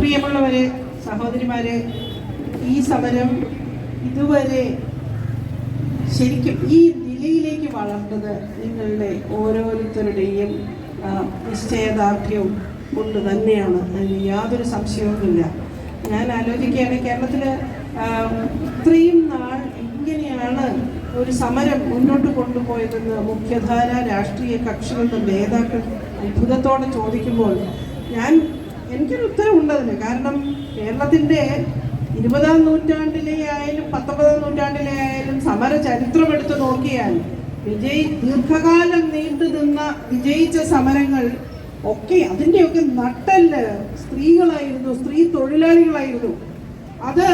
പ്രിയമുള്ളവരെ സഹോദരിമാരെ ഈ സമരം ഇതുവരെ ശരിക്കും ഈ നിലയിലേക്ക് വളർന്നത് നിങ്ങളുടെ ഓരോരുത്തരുടെയും നിശ്ചയദാർഢ്യവും കൊണ്ട് തന്നെയാണ്. അതിന് യാതൊരു സംശയവുമില്ല. ഞാൻ ആലോചിക്കുകയാണ് കേരളത്തിൽ ഇത്രയും നാൾ ഇങ്ങനെയാണ് ഒരു സമരം മുന്നോട്ട് കൊണ്ടുപോയതെന്ന് മുഖ്യധാര രാഷ്ട്രീയ കക്ഷികളുടെ നേതാക്കൾ അത്ഭുതത്തോടെ ചോദിക്കുമ്പോൾ ഞാൻ എനിക്കൊരു ഉത്തരവുണ്ട് അതിന് കാരണം കേരളത്തിന്റെ ഇരുപതാം നൂറ്റാണ്ടിലെ ആയാലും പത്തൊമ്പതാം നൂറ്റാണ്ടിലെ ആയാലും സമര ചരിത്രം എടുത്തു നോക്കിയാൽ വിജയി ദീർഘകാലം നീണ്ടു നിന്ന വിജയിച്ച സമരങ്ങൾ ഒക്കെ അതിന്റെയൊക്കെ നട്ടൽ സ്ത്രീകളായിരുന്നു സ്ത്രീ തൊഴിലാളികളായിരുന്നു. അത്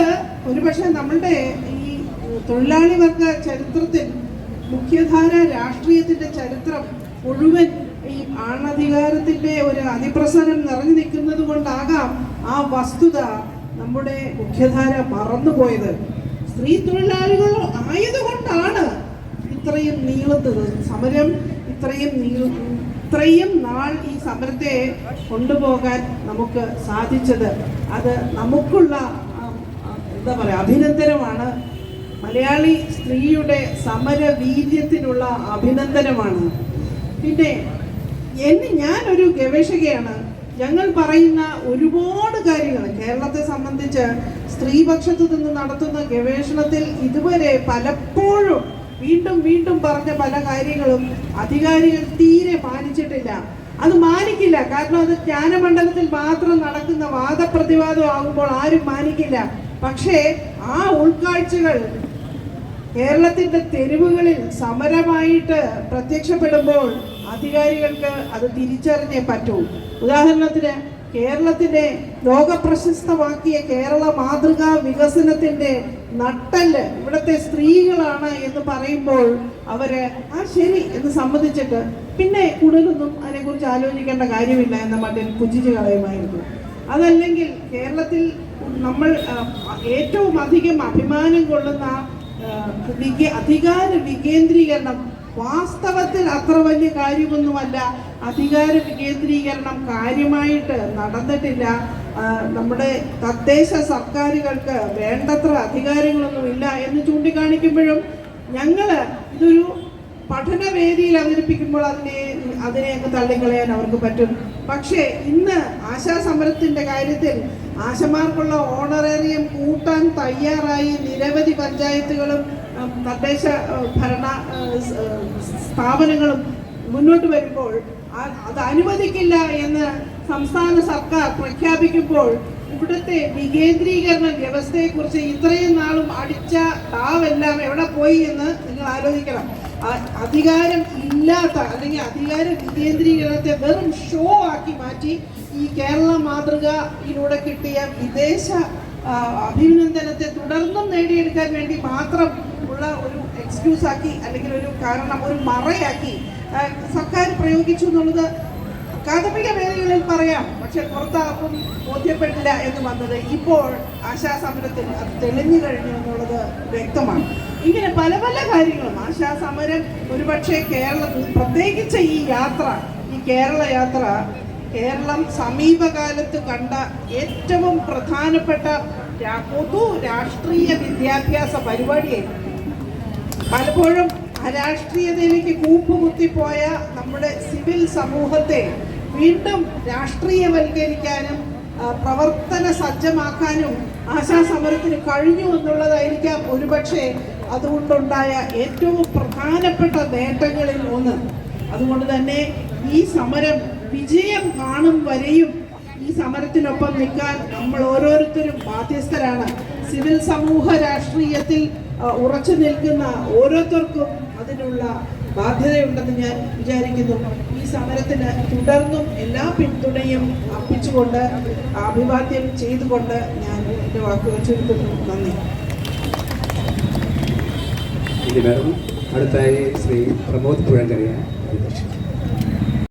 ഒരുപക്ഷെ നമ്മളുടെ ഈ തൊഴിലാളി വർഗ ചരിത്രത്തിൽ മുഖ്യധാര രാഷ്ട്രീയത്തിന്റെ ചരിത്രം മുഴുവൻ ഈ ആണധികാരത്തിന്റെ ഒരു അതിപ്രസരം നിറഞ്ഞു നിൽക്കുന്നത് കൊണ്ടാകാം ആ വസ്തുത നമ്മുടെ മുഖ്യധാര മറന്നുപോയത്. സ്ത്രീ തൊഴിലാളികൾ ആയതുകൊണ്ടാണ് ഇത്രയും നീളുന്നത് സമരം ഇത്രയും നീള ഇത്രയും നാൾ ഈ സമരത്തെ കൊണ്ടുപോകാൻ നമുക്ക് സാധിച്ചത്. അത് നമുക്കുള്ള എന്താ പറയുക അഭിനന്ദനമാണ്. മലയാളി സ്ത്രീയുടെ സമരവീര്യത്തിനുള്ള അഭിനന്ദനമാണ്. പിന്നെ എന്നെ ഞാനൊരു ഗവേഷകയാണ്. ഞങ്ങൾ പറയുന്ന ഒരുപാട് കാര്യങ്ങൾ. കേരളത്തെ സംബന്ധിച്ച് സ്ത്രീപക്ഷത്തു നിന്ന് നടത്തുന്ന ഗവേഷണത്തിൽ ഇതുവരെ പലപ്പോഴും വീണ്ടും വീണ്ടും പറഞ്ഞ പല കാര്യങ്ങളും അധികാരികൾ തീരെ മാനിച്ചിട്ടില്ല. അത് മാനിക്കില്ല. കാരണം അത് ജ്ഞാനമണ്ഡലത്തിൽ മാത്രം നടക്കുന്ന വാദപ്രതിവാദം ആകുമ്പോൾ ആരും മാനിക്കില്ല. പക്ഷേ ആ ഉൾക്കാഴ്ചകൾ കേരളത്തിന്റെ തെരുവുകളിൽ സമരമായിട്ട് പ്രത്യക്ഷപ്പെടുമ്പോൾ അധികാരികൾക്ക് അത് തിരിച്ചറിഞ്ഞേ പറ്റൂ. ഉദാഹരണത്തിന് കേരളത്തിനെ ലോകപ്രശസ്തമാക്കിയ കേരള മാതൃകാ വികസനത്തിന്റെ നട്ടൽ ഇവിടുത്തെ സ്ത്രീകളാണ് എന്ന് പറയുമ്പോൾ അവർ ആ ശരി എന്ന് സമ്മതിച്ചിട്ട് പിന്നെ കൂടുതലൊന്നും അതിനെക്കുറിച്ച് ആലോചിക്കേണ്ട കാര്യമില്ല എന്ന മട്ടിൽ പുജിച്ചു കളയുമായിരുന്നു. അതല്ലെങ്കിൽ കേരളത്തിൽ നമ്മൾ ഏറ്റവും അധികം അഭിമാനം കൊള്ളുന്ന അധികാര വികേന്ദ്രീകരണം വാസ്തവത്തിൽ അത്ര വലിയ കാര്യമൊന്നുമല്ല. അധികാര വികേന്ദ്രീകരണം കാര്യമായിട്ട് നടന്നിട്ടില്ല. നമ്മുടെ തദ്ദേശ സർക്കാരുകൾക്ക് വേണ്ടത്ര അധികാരങ്ങളൊന്നുമില്ല എന്ന് ചൂണ്ടിക്കാണിക്കുമ്പോഴും ഞങ്ങൾ ഇതൊരു പഠനവേദിയിൽ അവതരിപ്പിക്കുമ്പോൾ അതിനെ അതിനെയൊക്കെ തള്ളിക്കളയാൻ അവർക്ക് പറ്റും. പക്ഷേ ഇന്ന് ആശാസമരത്തിന്റെ കാര്യത്തിൽ ആശമാർക്കുള്ള ഓണറേറിയം കൂട്ടാൻ തയ്യാറായി നിരവധി പഞ്ചായത്തുകളും തദ്ദേശ ഭരണ സ്ഥാപനങ്ങളും മുന്നോട്ട് വരുമ്പോൾ അത് അനുവദിക്കില്ല എന്ന് സംസ്ഥാന സർക്കാർ പ്രഖ്യാപിക്കുമ്പോൾ ഇവിടുത്തെ വികേന്ദ്രീകരണ വ്യവസ്ഥയെക്കുറിച്ച് ഇത്രയും നാളും അടിച്ച താവെല്ലാം എവിടെ പോയി എന്ന് നിങ്ങൾ ആലോചിക്കണം. അധികാരം ഇല്ലാത്ത അല്ലെങ്കിൽ അധികാര വികേന്ദ്രീകരണത്തെ വെറും ഷോ ആക്കി മാറ്റി ഈ കേരള മാതൃകയിലൂടെ കിട്ടിയ വിദേശ അഭിനന്ദനത്തെ തുടർന്നും നേടിയെടുക്കാൻ വേണ്ടി മാത്രം ഉള്ള ഒരു എക്സ്ക്യൂസ് ആക്കി അല്ലെങ്കിൽ ഒരു കാരണം ഒരു മറയാക്കി സർക്കാർ പ്രയോഗിച്ചു എന്നുള്ളത് അക്കാദമിക വേദികളിൽ പറയാം. പക്ഷെ പുറത്താർക്കും ബോധ്യപ്പെട്ടില്ല എന്ന് വന്നത് ഇപ്പോൾ ആശാസമരത്തിൽ അത് തെളിഞ്ഞു കഴിഞ്ഞു എന്നുള്ളത് വ്യക്തമാണ്. ഇങ്ങനെ പല പല കാര്യങ്ങളും ആശാസമരം ഒരുപക്ഷെ കേരളത്തിൽ പ്രത്യേകിച്ച് ഈ യാത്ര ഈ കേരള യാത്ര കേരളം സമീപകാലത്ത് കണ്ട ഏറ്റവും പ്രധാനപ്പെട്ട പൊതു രാഷ്ട്രീയ വിദ്യാഭ്യാസ പരിപാടിയായിരുന്നു. പലപ്പോഴും അരാഷ്ട്രീയതയിലേക്ക് കൂപ്പുകുത്തിപ്പോയ നമ്മുടെ സിവിൽ സമൂഹത്തെ വീണ്ടും രാഷ്ട്രീയവൽക്കരിക്കാനും പ്രവർത്തന സജ്ജമാക്കാനും ആശാസമരത്തിന് കഴിഞ്ഞു എന്നുള്ളതായിരിക്കാം ഒരുപക്ഷെ അതുകൊണ്ടുണ്ടായ ഏറ്റവും പ്രധാനപ്പെട്ട നേട്ടങ്ങളിൽ ഒന്ന്. അതുകൊണ്ട് തന്നെ ഈ സമരം വിജയം കാണും വരെയും ഈ സമരത്തിനൊപ്പം നിൽക്കാൻ നമ്മൾ ഓരോരുത്തരും ബാധ്യസ്ഥരാണ്. സിവിൽ സമൂഹ രാഷ്ട്രീയത്തിൽ ഉറച്ചു നിൽക്കുന്ന ഓരോരുത്തർക്കും അതിനുള്ള ബാധ്യതയുണ്ടെന്ന് ഞാൻ വിചാരിക്കുന്നു. ഈ സമരത്തിന് തുടർന്നും എല്ലാ പിന്തുണയും അർപ്പിച്ചുകൊണ്ട് അഭിവാദ്യം ചെയ്തുകൊണ്ട് ഞാൻ എന്റെ വാക്കുകൾ ചുരുക്കുന്നു. നന്ദി. അടുത്തായി ശ്രീ പ്രമോദ് പുഴങ്കരയാണ്